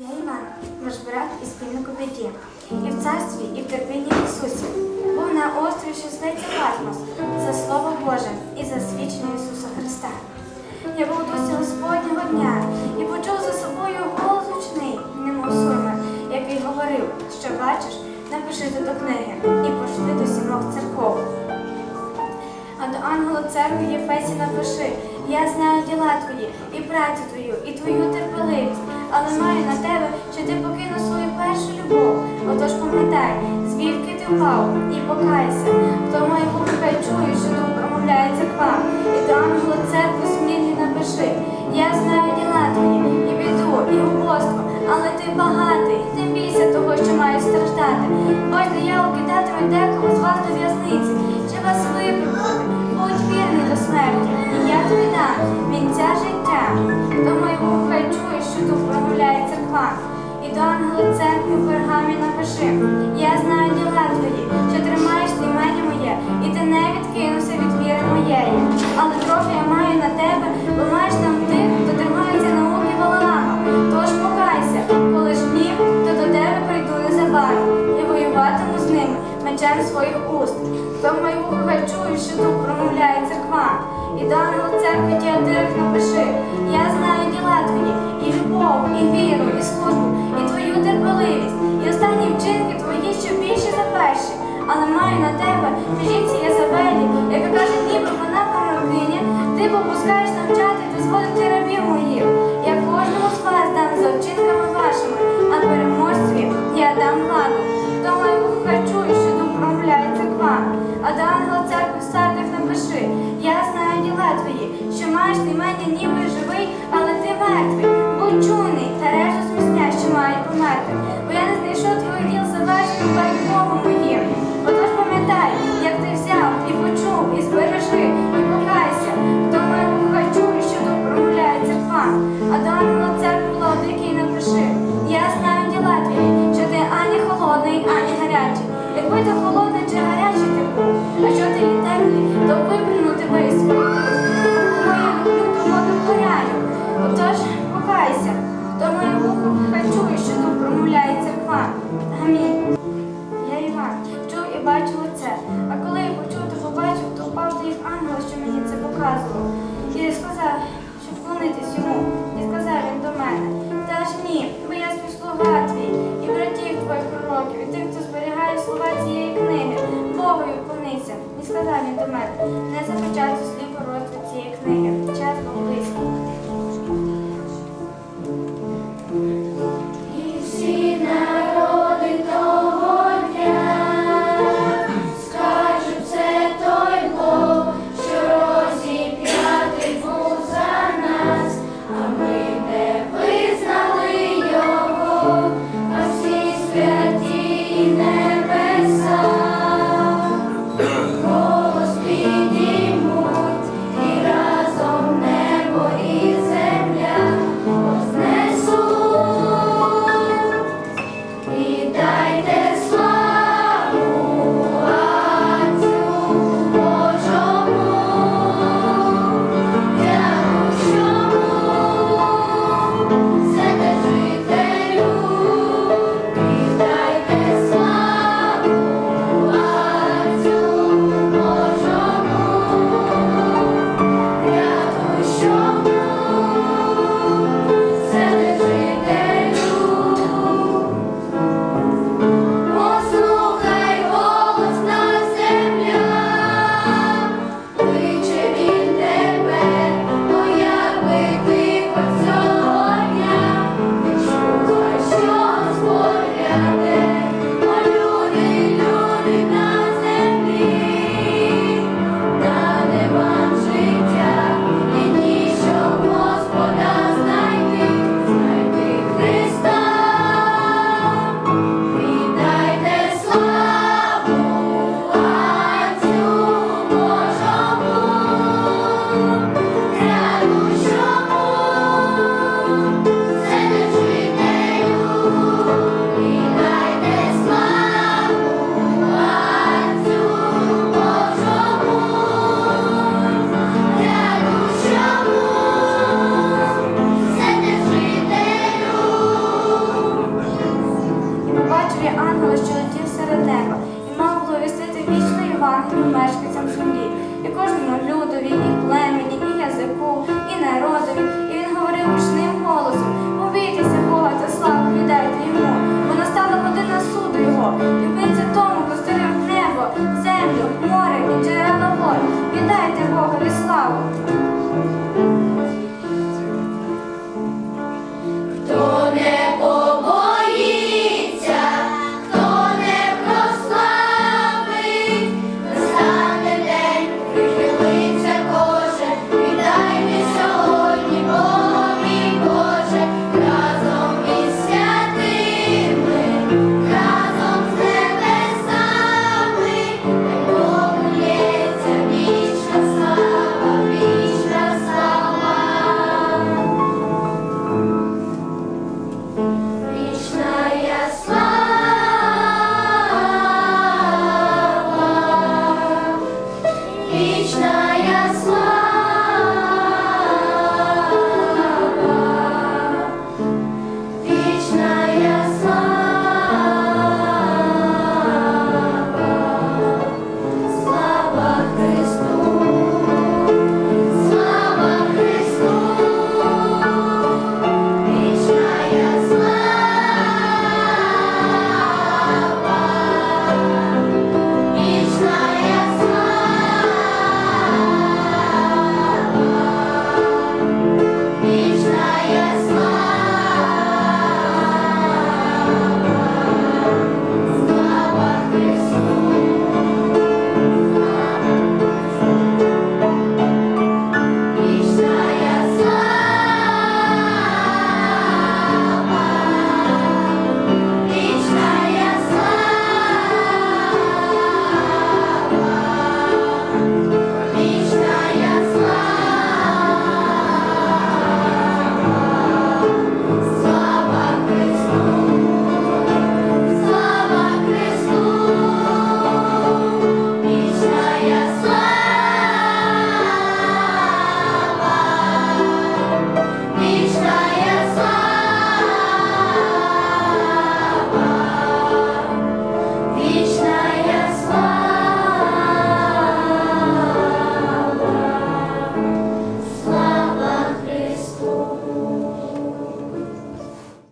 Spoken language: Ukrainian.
Іван, ваш брат і спільник у біді, і в царстві, і в терпінні Ісусі. Був на острові, зветься Патмос, за Слово Боже і за свідчення Ісуса Христа. Я був у дусі Господнього дня і почув за собою голос гучний, немов сурми, який говорив, що бачиш, напиши до книги і пошли до сімох церков. А до ангела церкви Єфесі напиши, я знаю діла твої, і працю твою, і твою терпеливість, впав, і покайся. Хто губи, хай чує, що дух промовляє церква. І до ангела церкви смірні напиши, я знаю діла твої, і біду, і убоство, але ти багатий, не бійся того, що маєш страждати. Ось диявол кидатиме декого з вас до в'язниці, чи вас випробувати. Будь вірний до смерті, і я тобі дам вінця життя. Тому його до ангела церкви в пергамі напиши, я знаю діла твої, що тримаєш імені моє, і ти не відкинувся від віри моєї. Але трохи я маю на тебе, бо маєш там тих, хто тримається науки Валаама. Тож покайся, коли ж ні, то до тебе прийду незабаром і воюватиму з ними мечем своїх уст. Тому його хай чую, що дух промовляє церква. І до ангела церкви Діадирих напиши, ніби живий, але ти мертвий. Будь чуний та решту змісня, що має померти. Бо я не знайшов твою діл за перед байковому моїм. Щоб вклонитись йому. І сказав він до мене, та ж ні, бо я співслуга твій, і братів твоїх пророків, і тих, хто зберігає слова цієї книги, Богові вклонися. І сказав він до мене, не запечату вічна Євангелію мешканцям землі, і кожному людові, і племені, і язику, і народові. І він говорив гучним голосом.